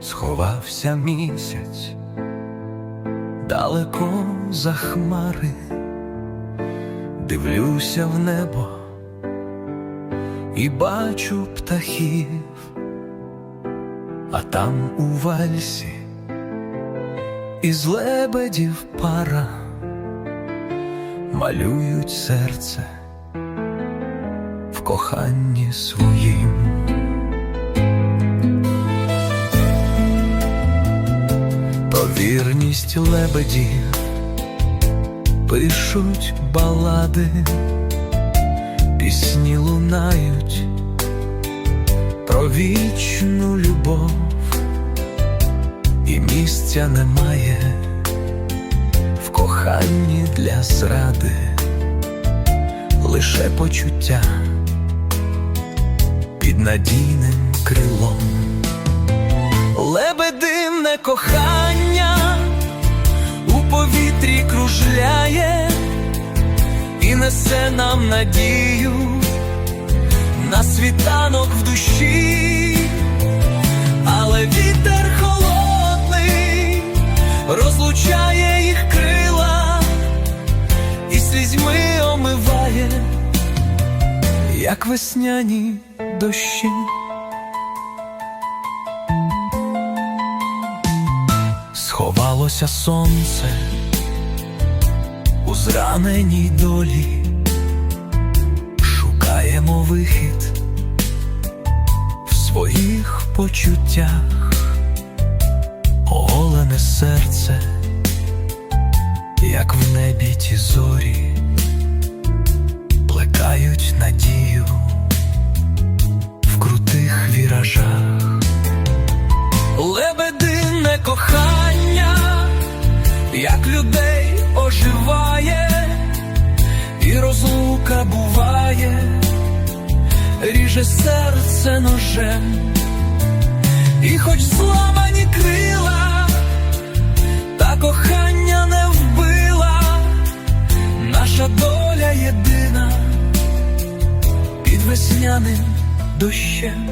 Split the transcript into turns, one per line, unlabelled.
сховався місяць далеко за хмари, дивлюся в небо і бачу птахів, а там у вальсі із лебедів пара малюють серце в коханні своїм. Вірність лебедів пишуть балади, пісні лунають про вічну любов, і місця немає в коханні для зради, лише почуття під надійним крилом. Лебедине кохання у повітрі кружляє і несе нам надію на світанок в душі, але вітер холодний розлучає їх крила і слізьми омиває, як весняні дощі. Сховалося сонце у зраненій долі, шукаємо вихід в своїх почуттях, оголене серце, як в небі ті зорі, плекають надію в крутих віражах. Лебедине кохання, як людей оживає, і розлука буває, ріже серце ножем, і хоч зламані крила, та кохання не вбила, наша доля єдина під весняним дощем.